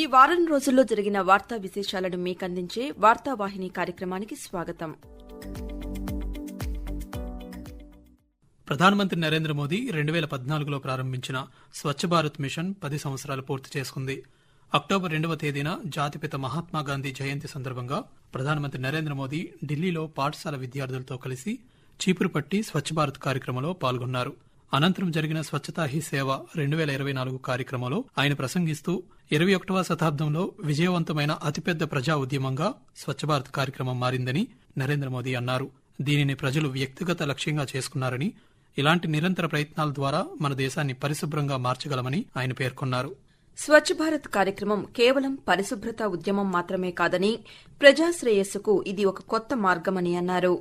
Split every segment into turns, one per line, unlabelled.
ఈ వారం రోజుల్లో జరిగిన వార్తా విశేషాలను మీకందించే వార్తావాహిని కార్యక్రమానికి స్వాగతం.
ప్రధానమంత్రి నరేంద్ర మోదీ రెండు వేల పద్నాలుగులో ప్రారంభించిన స్వచ్ఛ భారత్ మిషన్ పది సంవత్సరాలు పూర్తి చేసుకుంది. అక్టోబర్ రెండవ తేదీన జాతిపిత మహాత్మా గాంధీ జయంతి సందర్భంగా ప్రధానమంత్రి నరేంద్ర మోదీ ఢిల్లీలో పాఠశాల విద్యార్థులతో కలిసి చీపురు పట్టి స్వచ్ఛ భారత్ కార్యక్రమంలో పాల్గొన్నారు. అనంతరం జరిగిన స్వచ్ఛతా హీ సేవ రెండు వేల ఇరవై నాలుగు కార్యక్రమంలో ఆయన ప్రసంగిస్తూ ఇరవై ఒకటవ శతాబ్దంలో విజయవంతమైన అతిపెద్ద ప్రజా ఉద్యమంగా స్వచ్ఛ భారత్ కార్యక్రమం మారిందని నరేంద్ర మోదీ అన్నారు. దీనిని ప్రజలు వ్యక్తిగత లక్ష్యంగా చేసుకున్నారని ఇలాంటి నిరంతర ప్రయత్నాల ద్వారా మన దేశాన్ని పరిశుభ్రంగా మార్చగలమని ఆయన పేర్కొన్నారు.
స్వచ్ఛ భారత్ కార్యక్రమం కేవలం పరిశుభ్రత ఉద్యమం మాత్రమే కాదని ప్రజాశ్రేయస్సుకు ఇది ఒక కొత్త మార్గమని అన్నారు.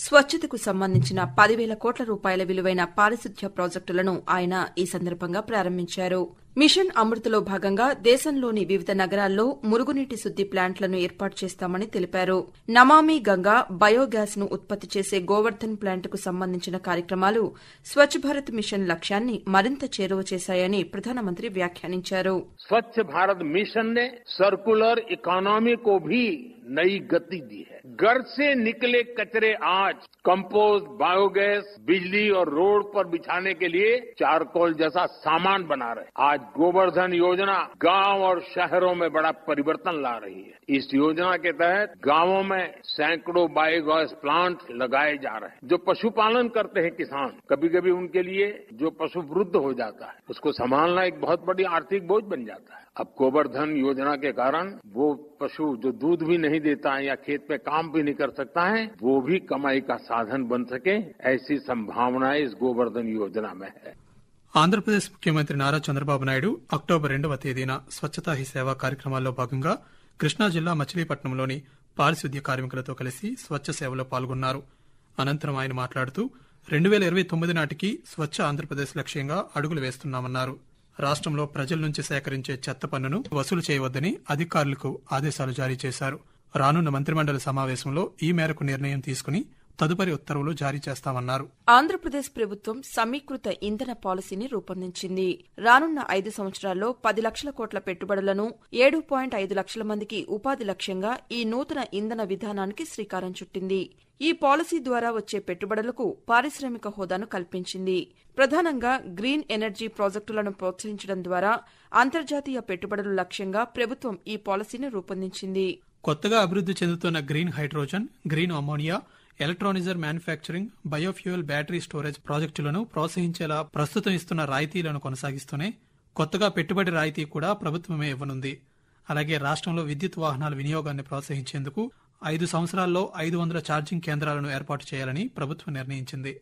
స్వచ్ఛతకు సంబంధించిన పదివేల కోట్ల రూపాయల విలువైన పారిశుధ్య ప్రాజెక్టులను ఆయన ఈ సందర్భంగా ప్రారంభించారు. మిషన్ అమృతలో భాగంగా దేశంలోని వివిధ నగరాల్లో మురుగునీటి శుద్ది ప్లాంట్లను ఏర్పాటు చేస్తామని తెలిపారు. నమామి గంగా బయోగ్యాస్ను ఉత్పత్తి చేసే గోవర్ధన్ ప్లాంట్కు సంబంధించిన కార్యక్రమాలు స్వచ్ఛ భారత్ మిషన్ లక్ష్యాన్ని మరింత చేరువ చేశాయని ప్రధానమంత్రి వ్యాఖ్యానించారు.
Swachh Bharat mission circular economy Nayi గతి घर से निकले कचरे आज कंपोस्ट, बायोगैस, बिजली और रोड पर बिछाने के लिए चारकोल जैसा सामान बना रहे आज गोवर्धन योजना गाँव और शहरों में बड़ा परिवर्तन ला रही है। इस योजना के तहत गाँवों में सैकड़ों बायोगैस प्लांट लगाए जा रहे हैं। जो पशुपालन करते हैं किसान कभी कभी उनके लिए जो पशु वृद्ध हो जाता है, उसको संभालना एक बहुत बड़ी आर्थिक बोझ बन जाता है। अब गोवर्धन योजना के कारण वो पशु जो दूध भी नहीं देता है या खेत में काम भी नहीं कर सकता है वो भी कमाई का साधन बन सके ऐसी संभावनाएं इस गोवर्धन योजना में है
ఆంధ్రప్రదేశ్ ముఖ్యమంత్రి నారా చంద్రబాబు నాయుడు అక్టోబర్ రెండవ తేదీన స్వచ్ఛతా హీ సేవ కార్యక్రమాల్లో భాగంగా కృష్ణా జిల్లా మచిలీపట్నంలోని పారిశుద్ధ్య కార్మికులతో కలిసి స్వచ్ఛ సేవలో పాల్గొన్నారు అనంతరం ఆయన మాట్లాడుతూ రెండు వేల ఇరవై తొమ్మిది నాటికి స్వచ్ఛ ఆంధ్రప్రదేశ్ లక్ష్యంగా అడుగులు వేస్తున్నామన్నారు రాష్ట్రంలో ప్రజల నుంచి సేకరించే చెత్త పన్నును వసూలు చేయవద్దని అధికారులకు ఆదేశాలు జారీ చేశారు రానున్న మంత్రిమండలి సమావేశంలో ఈ మేరకు నిర్ణయం తీసుకుని తదుపరి ఉత్తర్వులు జారీ చేస్తామన్నారు.
ఆంధ్రప్రదేశ్ ప్రభుత్వం సమీకృత ఇంధన పాలసీని రూపొందించింది. రానున్న ఐదు సంవత్సరాల్లో పది లక్షల కోట్ల పెట్టుబడులను ఏడు పాయింట్ ఐదు లక్షల మందికి ఉపాధి లక్ష్యంగా ఈ నూతన ఇంధన విధానానికి శ్రీకారం చుట్టింది. ఈ పాలసీ ద్వారా వచ్చే పెట్టుబడులకు పారిశ్రామిక హోదాను కల్పించింది. ప్రధానంగా గ్రీన్ ఎనర్జీ ప్రాజెక్టులను ప్రోత్సహించడం ద్వారా అంతర్జాతీయ పెట్టుబడుల లక్ష్యంగా ప్రభుత్వం ఈ పాలసీని రూపొందించింది.
కొత్తగా అభివృద్ది చెందుతున్న green hydrogen green ammonia electrolyser manufacturing biofuel battery storage ప్రాజెక్టులను ప్రోత్సహించేలా ప్రస్తుతం ఇస్తున్న రాయితీలను కొనసాగిస్తూనే కొత్తగా పెట్టుబడి రాయితీ కూడా ప్రభుత్వమే ఇవ్వనుంది. అలాగే రాష్ట్రంలో విద్యుత్ వాహనాల వినియోగాన్ని ప్రోత్సహించేందుకు ఐదు సంవత్సరాల్లో ఐదు వందల ఛార్జింగ్ కేంద్రాలను ఏర్పాటు చేయాలని ప్రభుత్వం నిర్ణయించింది.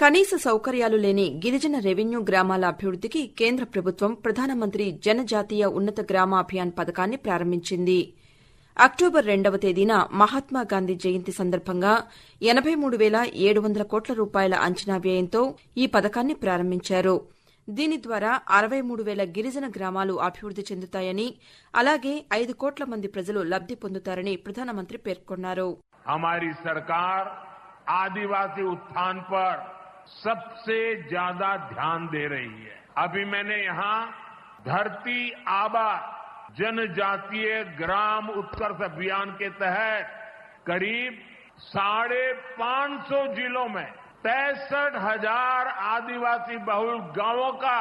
కనీస సౌకర్యాలు లేని గిరిజన రెవెన్యూ గ్రామాల అభివృద్దికి కేంద్ర ప్రభుత్వం ప్రధానమంత్రి జనజాతీయ ఉన్నత గ్రామ అభియాన్ పథకాన్ని ప్రారంభించింది. అక్టోబర్ రెండవ తేదీన మహాత్మా గాంధీ జయంతి సందర్భంగా ఎనబై మూడు వేల ఏడు వందల కోట్ల రూపాయల అంచనా వ్యయంతో ఈ పథకాన్ని ప్రారంభించారు దీని ద్వారా అరవై మూడు వేల గిరిజన గ్రామాలు అభివృద్ది చెందుతాయని అలాగే ఐదు కోట్ల మంది ప్రజలు లబ్ది పొందుతారని ప్రధానమంత్రి పేర్కొన్నారు
हमारी सरकार आदिवासी उत्थान पर सबसे ज्यादा ध्यान दे रही है अभी मैंने यहाँ धरती आबा जनजातीय ग्राम उत्कर्ष अभियान के तहत करीब साढ़े पांच सौ जिलों में पैंसठ हजार आदिवासी बहुल गांवों का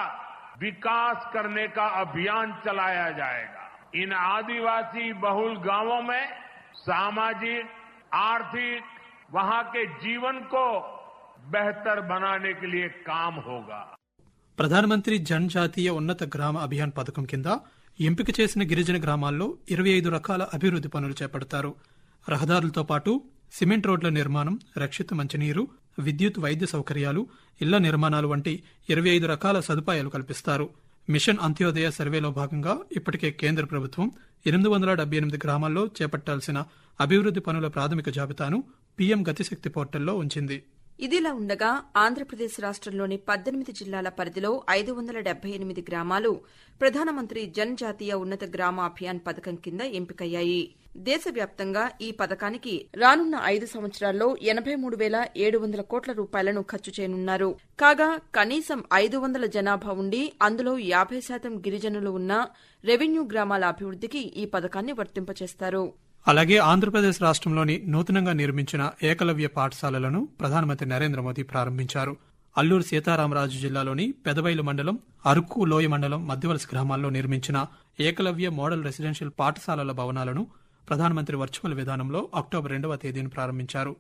विकास करने का अभियान चलाया जाएगा इन आदिवासी बहुल गांवों में सामाजिक आर्थिक वहां के जीवन को बेहतर बनाने के लिए काम होगा
ప్రధానమంత్రి జన్ జాతీయ ఉన్నత గ్రామ అభియాన్ పథకం కింద ఎంపిక చేసిన గిరిజన గ్రామాల్లో ఇరవై ఐదు రకాల అభివృద్ది పనులు చేపడతారు. రహదారులతో పాటు సిమెంట్ రోడ్ల నిర్మాణం రక్షిత మంచినీరు విద్యుత్ వైద్య సౌకర్యాలు ఇళ్ళ నిర్మాణాలు వంటి ఇరవై ఐదు రకాల సదుపాయాలు కల్పిస్తారు. మిషన్ అంత్యోదయ సర్వేలో భాగంగా ఇప్పటికే కేంద్ర ప్రభుత్వం ఎనిమిది వందల డెబ్బై ఎనిమిది గ్రామాల్లో చేపట్టాల్సిన అభివృద్ది పనుల ప్రాథమిక జాబితాను పీఎం గతిశక్తి పోర్టల్లో ఉంచింది.
ఇదిలా ఉండగా ఆంధ్రప్రదేశ్ రాష్ట్రంలోని పద్దెనిమిది జిల్లాల పరిధిలో ఐదు వందల డెబ్బై ఎనిమిది గ్రామాలు ప్రధానమంత్రి జన్ జాతీయ ఉన్నత గ్రామ అభియాన్ పథకం కింద ఎంపికయ్యాయి. దేశవ్యాప్తంగా ఈ పథకానికి రానున్న ఐదు సంవత్సరాల్లో ఎనబై మూడు వేల ఏడు వందల కోట్ల రూపాయలను ఖర్చు చేయనున్నారు. కాగా కనీసం ఐదు వందల జనాభా ఉండి అందులో యాభై శాతం గిరిజనులు ఉన్న రెవెన్యూ గ్రామాల అభివృద్దికి ఈ పథకాన్ని వర్తింపచేస్తారు.
అలాగే ఆంధ్రప్రదేశ్ రాష్ట్రంలోని నూతనంగా నిర్మించిన ఏకలవ్య పాఠశాలలను ప్రధానమంత్రి నరేంద్ర మోదీ ప్రారంభించారు. అల్లూరు సీతారామరాజు జిల్లాలోని పెదబైలు మండలం అరకు లోయ మండలం మధ్యవలస గ్రామాల్లో నిర్మించిన ఏకలవ్య మోడల్ రెసిడెన్షియల్ పాఠశాలల భవనాలను ప్రధానమంత్రి వర్చువల్ విధానంలో అక్టోబర్ రెండవ తేదీన ప్రారంభించారు.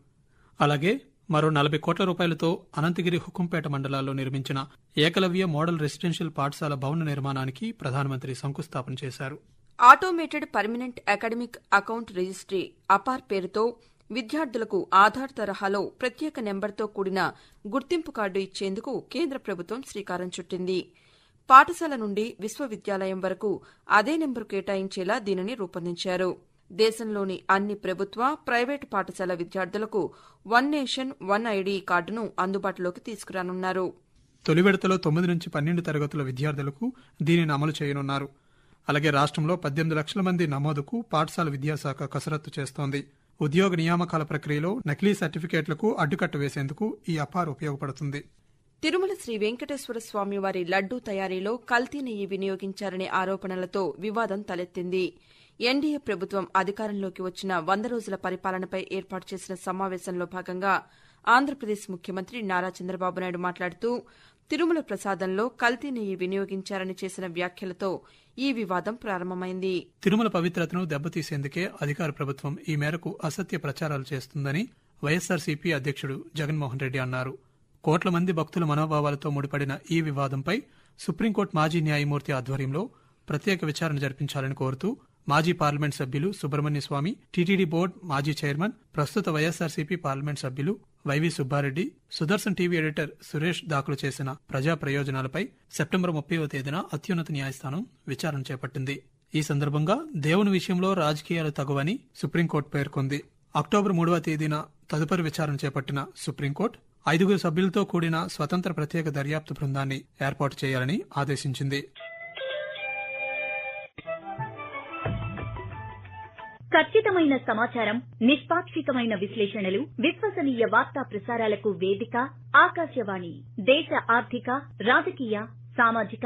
అలాగే మరో నలభై కోట్ల రూపాయలతో అనంతగిరి హుకుంపేట మండలాల్లో నిర్మించిన ఏకలవ్య మోడల్ రెసిడెన్షియల్ పాఠశాల భవన నిర్మాణానికి ప్రధానమంత్రి శంకుస్థాపన చేశారు.
Automated permanent academic account registry APAAR పేరుతో విద్యార్థులకు ఆధార్ తరహాలో ప్రత్యేక నెంబర్తో కూడిన గుర్తింపు కార్డు ఇచ్చేందుకు కేంద్ర ప్రభుత్వం శ్రీకారం చుట్టింది. పాఠశాల నుండి విశ్వవిద్యాలయం వరకు అదే నెంబరు కేటాయించేలా దీనిని రూపొందించారు. దేశంలోని అన్ని ప్రభుత్వ ప్రైవేటు పాఠశాల విద్యార్థులకు వన్ నేషన్ వన్ ఐడీ కార్డును అందుబాటులోకి తీసుకురానున్నారు.
తొలి విడతలో తొమ్మిది నుంచి పన్నెండు తరగతుల విద్యార్థులకు దీనిని అమలు చేయనున్నారు. అలాగే రాష్ట్రంలో పద్దెనిమిది లక్షల మంది నమోదుకు పాఠశాల విద్యాశాఖ కసరత్తు చేస్తోంది. ఉద్యోగ నియామకాల ప్రక్రియలో నకిలీ సర్టిఫికేట్లకు అడ్డుకట్ట వేసేందుకు ఈ అపార్ ఉపయోగపడుతుంది.
తిరుమల శ్రీ వెంకటేశ్వర స్వామి వారి లడ్డూ తయారీలో కల్తీ నెయ్యి వినియోగించారనే ఆరోపణలతో వివాదం తలెత్తింది. ఎన్డీఏ ప్రభుత్వం అధికారంలోకి వచ్చిన వంద రోజుల పరిపాలనపై ఏర్పాటు చేసిన సమావేశంలో భాగంగా ఆంధ్రప్రదేశ్ ముఖ్యమంత్రి నారా చంద్రబాబు నాయుడు మాట్లాడుతూ తిరుమల ప్రసాదంలో కల్తీ నెయ్యి వినియోగించారని చేసిన వ్యాఖ్యలతో ఈ వివాదం ప్రారంభమైంది.
తిరుమల పవిత్రతను దెబ్బతీసేందుకే అధికార ప్రభుత్వం ఈ మేరకు అసత్య ప్రచారాలు చేస్తుందని వైఎస్సార్సీపీ అధ్యక్షుడు జగన్మోహన్ రెడ్డి అన్నారు. కోట్ల మంది భక్తుల మనోభావాలతో ముడిపడిన ఈ వివాదంపై సుప్రీంకోర్టు మాజీ న్యాయమూర్తి ఆధ్వర్యంలో ప్రత్యేక విచారణ జరిపించాలని కోరుతూ మాజీ పార్లమెంట్ సభ్యులు సుబ్రహ్మణ్య స్వామి టీటీడీ బోర్డు మాజీ చైర్మన్ ప్రస్తుత వైఎస్సార్సీపీ పార్లమెంట్ సభ్యులు YV Subbareddy Sudarshan TV editor Suresh దాఖలు చేసిన ప్రజా ప్రయోజనాలపై సెప్టెంబర్ ముప్పైవ తేదీన అత్యున్నత న్యాయస్థానం విచారణ చేపట్టింది. ఈ సందర్భంగా దేవుని విషయంలో రాజకీయాలు తగువని సుప్రీంకోర్టు పేర్కొంది. అక్టోబర్ మూడవ తేదీన తదుపరి విచారణ చేపట్టిన సుప్రీంకోర్టు ఐదుగురు సభ్యులతో కూడిన స్వతంత్ర ప్రత్యేక దర్యాప్తు బృందాన్ని ఏర్పాటు చేయాలని ఆదేశించింది.
ఖచ్చితమైన సమాచారం నిష్పాక్షికమైన విశ్లేషణలు విశ్వసనీయ వార్తా ప్రసారాలకు వేదిక ఆకాశవాణి దేశ ఆర్థిక రాజకీయ సామాజిక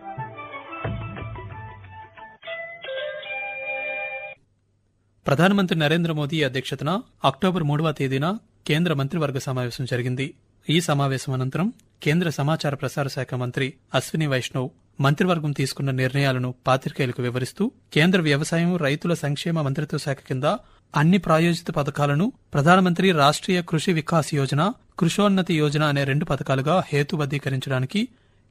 ప్రధానమంత్రి నరేంద్ర మోదీ అధ్యక్షతన అక్టోబర్ మూడవ తేదీన కేంద్ర మంత్రివర్గ సమావేశం జరిగింది. ఈ సమావేశం అనంతరం కేంద్ర సమాచార ప్రసార శాఖ మంత్రి అశ్విని వైష్ణవ్ మంత్రివర్గం తీసుకున్న నిర్ణయాలను పాత్రికేయులకు వివరిస్తూ కేంద్ర వ్యవసాయం రైతుల సంక్షేమ మంత్రిత్వ శాఖ కింద అన్ని ప్రాయోజిత పథకాలను ప్రధానమంత్రి రాష్ట్రీయ కృషి వికాస్ యోజన కృషోన్నతి యోజన అనే రెండు పథకాలుగా హేతుబద్దీకరించడానికి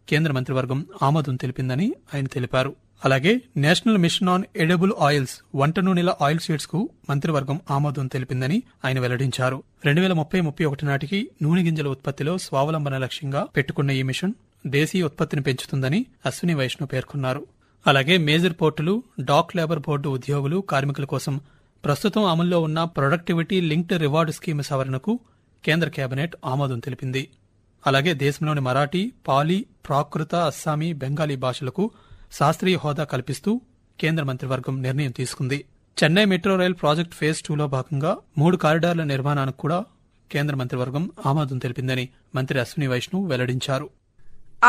కేంద్ర మంత్రివర్గం ఆమోదం తెలిపిందని ఆయన తెలిపారు. అలాగే national mission on edible oils వంట నూనెల ఆయిల్ షీట్స్కు మంత్రివర్గం ఆమోదం తెలిపిందని ఆయన వెల్లడించారు. రెండు వేల ముప్పై ముప్పై ఒకటి నాటికి నూనె గింజల ఉత్పత్తిలో స్వావలంబన లక్ష్యంగా పెట్టుకున్న ఈ మిషన్ దేశీయ ఉత్పత్తిని పెంచుతుందని అశ్విని వైష్ణవ్ పేర్కొన్నారు. అలాగే మేజర్ పోర్టులు డాక్ లేబర్ బోర్డు ఉద్యోగులు కార్మికుల కోసం ప్రస్తుతం అమల్లో ఉన్న ప్రొడక్టివిటీ లింక్డ్ రివార్డు స్కీమ్ సవరణకు కేంద్ర కేబినెట్ ఆమోదం తెలిపింది. అలాగే దేశంలోని మరాఠీ పాలీ ప్రాకృత అస్సామీ బెంగాలీ భాషలకు శాస్త్రీయ హోదా కల్పిస్తూ కేంద్ర మంత్రివర్గం నిర్ణయం తీసుకుంది. Chennai metro rail project phase టూలో భాగంగా మూడు కారిడార్ల నిర్మాణానికి కూడా కేంద్ర మంత్రివర్గం ఆమోదం తెలిపిందని మంత్రి అశ్విని వైష్ణవ్ వెల్లడించారు.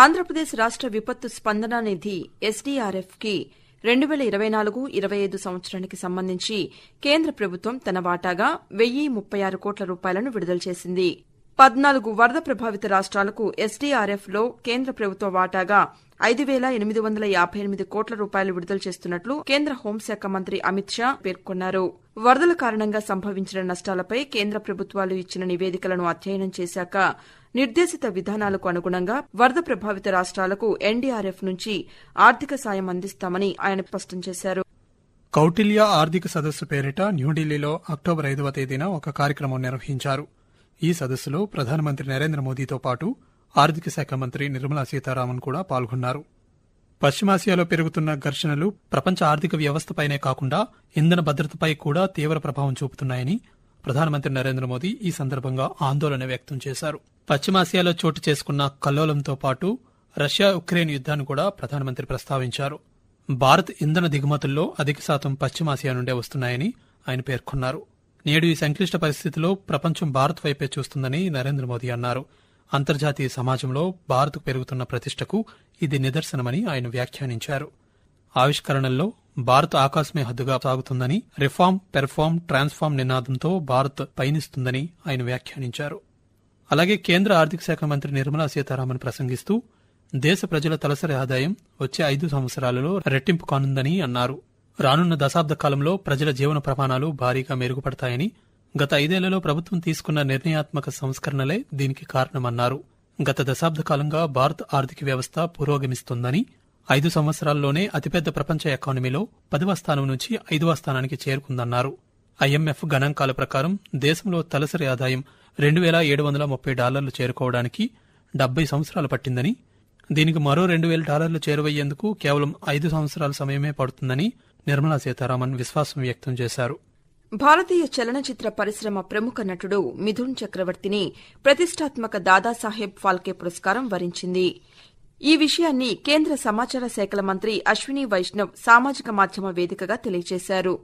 ఆంధ్రప్రదేశ్ రాష్ట విపత్తు స్పందన నిధి ఎస్డీఆర్ఎఫ్కి రెండు వేల ఇరవై నాలుగు ఇరవై ఐదు సంవత్సరానికి సంబంధించి కేంద్ర ప్రభుత్వం తన వాటాగా వెయ్యి ముప్పై ఆరు కోట్ల రూపాయలను విడుదల చేసింది. పద్నాలుగు వరద ప్రభావిత రాష్ట్రాలకు ఎస్డీఆర్ఎఫ్లో కేంద్ర ప్రభుత్వ వాటాగా ఐదు వేల ఎనిమిది వందల యాభై ఎనిమిది కోట్ల రూపాయలు విడుదల చేస్తున్నట్లు కేంద్ర హోంశాఖ మంత్రి అమిత్ షా పేర్కొన్నారు. వరదల కారణంగా సంభవించిన నష్టాలపై కేంద్ర ప్రభుత్వాలు ఇచ్చిన నివేదికలను అధ్యయనం చేశాక నిర్దేశిత విధానాలకు అనుగుణంగా వరద ప్రభావిత రాష్ట్రాలకు ఎన్డీఆర్ఎఫ్ నుంచి ఆర్థిక సాయం అందిస్తామని ఆయన స్పష్టం చేశారు.
కౌటిల్య ఆర్థిక సదస్సు పేరిట న్యూఢిల్లీలో అక్టోబర్ ఐదవ తేదీన ఒక కార్యక్రమం నిర్వహించారు. ఈ సదస్సులో ప్రధానమంత్రి నరేంద్ర మోదీతో పాటు ఆర్థిక శాఖ మంత్రి నిర్మలా సీతారామన్ కూడా పాల్గొన్నారు. పశ్చిమాసియాలో పెరుగుతున్న ఘర్షణలు ప్రపంచ ఆర్థిక వ్యవస్థపైనే కాకుండా ఇంధన భద్రతపై కూడా తీవ్ర ప్రభావం చూపుతున్నాయని ప్రధానమంత్రి నరేంద్ర మోదీ ఈ సందర్భంగా ఆందోళన వ్యక్తం చేశారు. పశ్చిమాసియాలో చోటు చేసుకున్న కల్లోలంతో పాటు రష్యా ఉక్రెయిన్ యుద్దాన్ని కూడా ప్రధానమంత్రి ప్రస్తావించారు. భారత్ ఇంధన దిగుమతుల్లో అధిక శాతం పశ్చిమాసియా నుండే వస్తున్నాయని ఆయన పేర్కొన్నారు. నేడు ఈ సంక్లిష్ట పరిస్థితిలో ప్రపంచం భారత్ వైపే చూస్తుందని నరేంద్ర మోదీ అన్నారు. అంతర్జాతీయ సమాజంలో భారత్ పెరుగుతున్న ప్రతిష్టకు ఇది నిదర్శనమని ఆయన వ్యాఖ్యానించారు. ఆవిష్కరణల్లో భారత్ ఆకాశమే హద్దుగా సాగుతుందని రిఫార్మ్ పెర్ఫార్మ్ ట్రాన్స్ఫార్మ్ నినాదంతో భారత్ పయనిస్తుందని ఆయన వ్యాఖ్యానించారు. అలాగే కేంద్ర ఆర్థిక శాఖ మంత్రి నిర్మలా సీతారామన్ ప్రసంగిస్తూ దేశ ప్రజల తలసరి ఆదాయం వచ్చే ఐదు సంవత్సరాలలో రెట్టింపు కానుందని అన్నారు. రానున్న దశాబ్ద కాలంలో ప్రజల జీవన ప్రమాణాలు భారీగా మెరుగుపడతాయని గత ఐదేళ్ళలో ప్రభుత్వం తీసుకున్న నిర్ణయాత్మక సంస్కరణలే దీనికి కారణమన్నారు. గత దశాబ్ద కాలంగా భారత్ ఆర్థిక వ్యవస్థ పురోగమిస్తోందని ఐదు సంవత్సరాల్లోనే అతిపెద్ద ప్రపంచ ఎకానమీలో పదవ స్థానం నుంచి ఐదవ స్థానానికి చేరుకుందన్నారు. ఐఎంఎఫ్ గణాంకాల ప్రకారం దేశంలో తలసరి ఆదాయం రెండు వేల ఏడు వందల ముప్పై డాలర్లు చేరుకోవడానికి డెబ్బై సంవత్సరాలు పట్టిందని దీనికి మరో రెండు వేల డాలర్లు చేరువయ్యేందుకు కేవలం ఐదు సంవత్సరాల సమయమే పడుతుందని నిర్మలా సీతారామన్ విశ్వాసం వ్యక్తం చేశారు.
భారతీయ చలనచిత్ర పరిశ్రమ ప్రముఖ నటుడు మిథున్ చక్రవర్తిని ప్రతిష్టాత్మక దాదాసాహెబ్ ఫాల్కే పురస్కారం వరించింది. ఈ విషయాన్ని కేంద్ర సమాచార శాఖల మంత్రి అశ్విని వైష్ణవ్ సామాజిక మాధ్యమ వేదికగా తెలియజేశారు.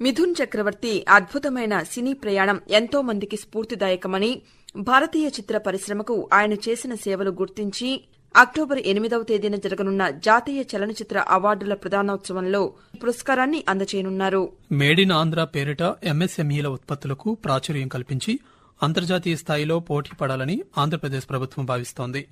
మిథున్ చక్రవర్తి అద్భుతమైన సినీ ప్రయాణం ఎంతో మందికి స్ఫూర్తిదాయకమని భారతీయ చిత్ర పరిశ్రమకు ఆయన చేసిన సేవలు గుర్తించి అక్టోబర్ ఎనిమిదవ తేదీన జరగనున్న జాతీయ చలనచిత్ర అవార్డుల ప్రదానోత్సవంలో పురస్కారాన్ని అందజేయనున్నారు.
మేడ్ ఇన్ ఆంధ్ర పేరిట ఎంఎస్ఎంఈల ఉత్పత్తులకు ప్రాచుర్యం కల్పించి అంతర్జాతీయ స్థాయిలో పోటీ పడాలని ఆంధ్రప్రదేశ్ ప్రభుత్వం భావిస్తోంది.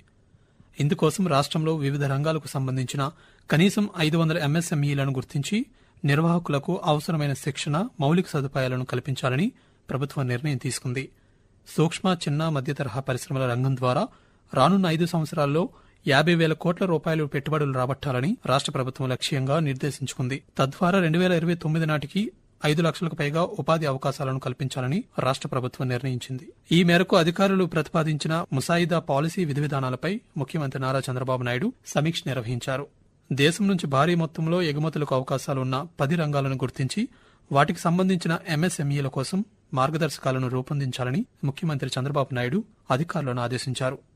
ఇందుకోసం రాష్ట్రంలో వివిధ రంగాలకు సంబంధించిన కనీసం ఐదు వందల ఎంఎస్ఎంఈలను గుర్తించి నిర్వాహకులకు అవసరమైన శిక్షణ మౌలిక సదుపాయాలను కల్పించాలని ప్రభుత్వం నిర్ణయం తీసుకుంది. సూక్ష్మ చిన్న మధ్య తరహా పరిశ్రమల రంగం ద్వారా రానున్న ఐదు సంవత్సరాల్లో యాభై వేల కోట్ల రూపాయలు పెట్టుబడులు రాబట్టాలని రాష్ట్ర ప్రభుత్వం లక్ష్యంగా నిర్దేశించుకుంది. తద్వారా రెండు వేల ఇరవై తొమ్మిది నాటికి ఐదు లక్షలకు పైగా ఉపాధి అవకాశాలను కల్పించాలని రాష్ట్ర ప్రభుత్వం నిర్ణయించింది. ఈ మేరకు అధికారులు ప్రతిపాదించిన ముసాయిదా పాలసీ విధి విధానాలపై ముఖ్యమంత్రి నారా చంద్రబాబు నాయుడు సమీక్ష నిర్వహించారు. దేశం నుంచి భారీ మొత్తంలో ఎగుమతులకు అవకాశాలున్న పది రంగాలను గుర్తించి వాటికి సంబంధించిన ఎంఎస్ఎంఈల కోసం మార్గదర్శకాలను రూపొందించాలని ముఖ్యమంత్రి చంద్రబాబు నాయుడు అధికారులను ఆదేశించారు.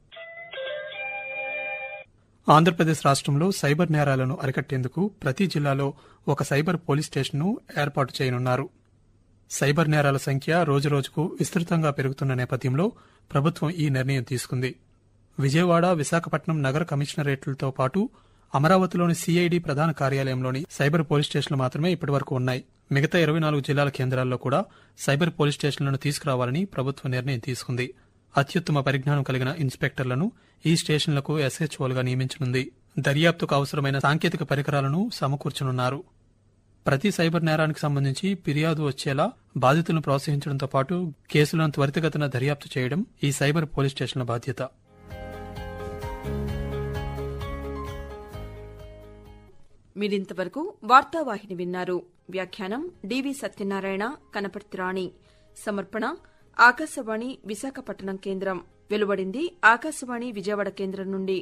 ఆంధ్రప్రదేశ్ రాష్ట్రంలో సైబర్ నేరాలను అరికట్టేందుకు ప్రతి జిల్లాలో ఒక సైబర్ పోలీస్ స్టేషన్ను ఏర్పాటు చేయనున్నారు. సైబర్ నేరాల సంఖ్య రోజురోజుకు విస్తృతంగా పెరుగుతున్న నేపథ్యంలో ప్రభుత్వం ఈ నిర్ణయం తీసుకుంది. విజయవాడ విశాఖపట్నం నగర కమిషనరేట్లతో పాటు అమరావతిలోని సిఐడి ప్రధాన కార్యాలయంలోని సైబర్ పోలీస్ స్టేషన్లు మాత్రమే ఇప్పటివరకు ఉన్నాయి. మిగతా ఇరవై నాలుగు జిల్లాల కేంద్రాల్లో కూడా సైబర్ పోలీస్ స్టేషన్లను తీసుకురావాలని ప్రభుత్వం నిర్ణయం తీసుకుంది. అత్యుత్తమ పరిజ్ఞానం కలిగిన ఇన్స్పెక్టర్లను ఈ స్టేషన్లకు ఎస్హెచ్ఓలుగా నియమించనుంది. దర్యాప్తుకు అవసరమైన సాంకేతిక పరికరాలను సమకూర్చనున్నారు. ప్రతి సైబర్ నేరానికి సంబంధించి ఫిర్యాదు వచ్చేలా బాధితులను ప్రోత్సహించడంతో పాటు కేసులను త్వరితగతిన దర్యాప్తు చేయడం ఈ సైబర్ పోలీస్ స్టేషన్ల బాధ్యత.
మీరింతవరకు వార్తావాహిని విన్నారు. వ్యాఖ్యానం డివి సత్యనారాయణ కనపర్తి రాణి. సమర్పణ ఆకాశవాణి విశాఖపట్నం కేంద్రం వెలువడింది. ఆకాశవాణి విజయవాడ కేంద్రం నుండి